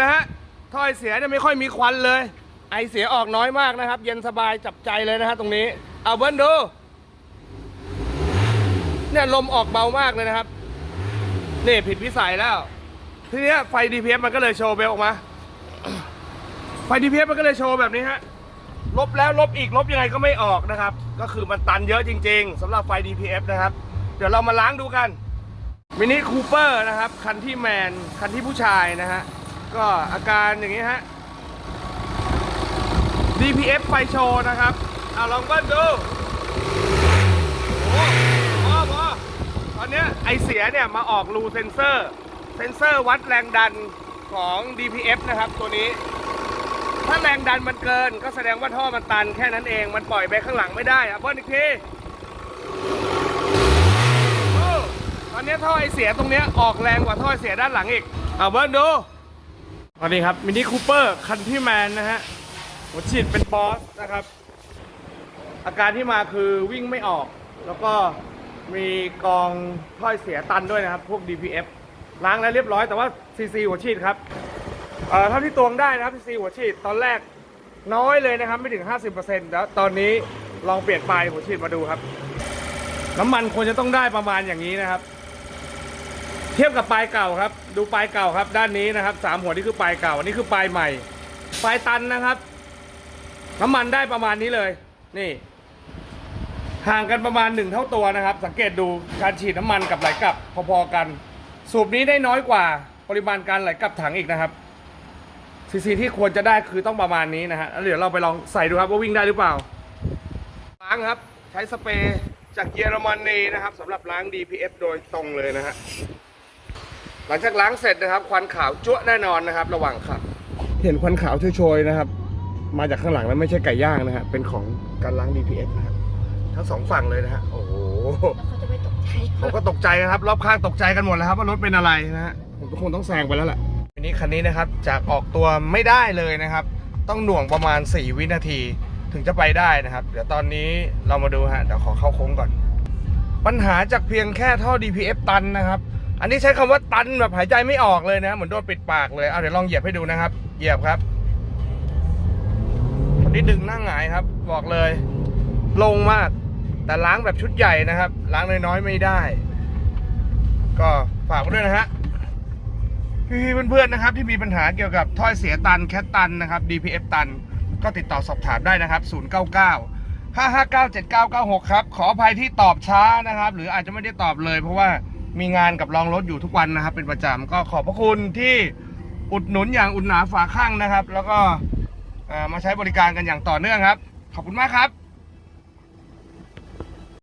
นะฮะถ้อยเสียเนี่ยไม่ค่อยมีควันเลย ไอเสียออกน้อยมากนะครับ เย็นสบายจับใจเลยนะฮะตรงนี้เอาเบิ้ลดูเนี่ยลมออกเบามากเลยนะครับนี่ผิดวิสัยแล้ว ทีเนี้ยไฟ DPF มันก็เลยโชว์เบลออกมา ไฟ DPF มันก็เลยโชว์แบบนี้ฮะลบแล้วลบอีกลบยังไงก็ไม่ออกนะครับ ก็คือมันตันเยอะจริง ๆสำหรับไฟ DPF นะครับ เดี๋ยวเรามาล้างดูกันมินิคูเปอร์นะครับ คันที่แมน คันที่ผู้ชายนะฮะ ก็อาการอย่างนี้ฮะ DPF ไฟโชว์นะครับ เอาลองเบิ้ลดูโอ้พอพอตอนเนี้ยไอเสียเนี่ยมาออกรูเซนเซอร์ เซนเซอร์วัดแรงดันของ DPF นะครับตัวนี้ ถ้าแรงดันมันเกิน ก็แสดงว่าท่อมันตันแค่นั้นเอง มันปล่อยไปข้างหลังไม่ได้อะเบิ้ลอีกทีตอนนี้ท่อไอเสียตรงเนี้ยออกแรงกว่าท่อไอเสียด้านหลังอีก เอาเบิ้ลดู สวัสดีครับมินิคูเปอร์คันที่แมนนะฮะหัวฉีดเป็นบอสนะครับ อาการที่มาคือวิ่งไม่ออก แล้วก็มีกองท่อยเสียตันด้วยนะครับ พวก DPF ล้างแล้วเรียบร้อยแต่ว่า CC หัวฉีดครับเอ่อเท่าที่ตวงได้นะครับ CC หัวฉีดตอนแรกน้อยเลยนะครับ ไม่ถึง 50%แล้วตอนนี้ลองเปลี่ยนปลายหัวฉีดมาดูครับ น้ำมันควรจะต้องได้ประมาณอย่างนี้นะครับ เทียบกับปลายเก่าครับ ดูปลายเก่าครับด้านนี้นะครับสามหัวนี่คือปลายเก่าอันนี้คือปลายใหม่ ปลายตันนะครับน้ำมันได้ประมาณนี้เลย นี่ ห่างกันประมาณหนึ่งเท่าตัวนะครับ สังเกตดูการฉีดน้ำมันกับไหลกลับพอๆกัน สูบนี้ได้น้อยกว่าปริมาณการไหลกลับถังอีกนะครับซีซีที่ควรจะได้คือต้องประมาณนี้นะฮะแล้วเดี๋ยวเราไปลองใส่ดูครับว่าวิ่งได้หรือเปล่าล้างครับ ใช้สเปรย์จากเยอรมนีนะครับสำหรับล้าง DPF โดยตรงเลยนะฮะ หลังจากล้างเสร็จนะครับ ควันขาวจั๊วะแน่นอนนะครับ ระหว่างขับ เห็นควันขาวโชยๆนะครับ มาจากข้างหลังแล้วไม่ใช่ไก่ย่างนะฮะเป็นของการล้าง DPF นะครับทั้งสองฝั่งเลยนะฮะโอ้โหแล้วเขาจะไม่ตกใจผมก็ตกใจนะครับ รอบข้างตกใจกันหมดแล้วครับว่ารถเป็นอะไรนะฮะผมก็คงต้องแซงไปแล้วแหละทีนี้คันนี้นะครับจากออกตัวไม่ได้เลยนะครับ ต้องหน่วงประมาณ 4 วินาทีถึงจะไปได้นะครับ เดี๋ยวตอนนี้เรามาดูฮะเดี๋ยวขอเข้าโค้งก่อน ปัญหาจากเพียงแค่ท่อ DPF ตันนะครับ อันนี้ใช้คำว่าตันแบบหายใจไม่ออกเลยนะเหมือนโดนปิดปากเลยเอาเดี๋ยวลองเหยียบให้ดูนะครับ เหยียบครับคนนี้ดึงหน้าหงายครับ บอกเลย ลงมาก แต่ล้างแบบชุดใหญ่นะครับ ล้างน้อยๆไม่ได้ ก็ฝากไว้ด้วยนะฮะพี่เพื่อนๆนะครับ ที่มีปัญหาเกี่ยวกับถ้อยเสียตันแคตตันนะครับ DPF ตันก็ติดต่อสอบถามได้นะครับ 099 559 7996 ครับ ขออภัยที่ตอบช้านะครับ หรืออาจจะไม่ได้ตอบเลยเพราะว่า มีงานกับรองรถอยู่ทุกวันนะครับ เป็นประจำก็ขอบพระคุณที่อุดหนุนอย่างอุดหนาฝาข้างนะครับ แล้วก็มาใช้บริการกันอย่างต่อเนื่องครับ ขอบคุณมากครับ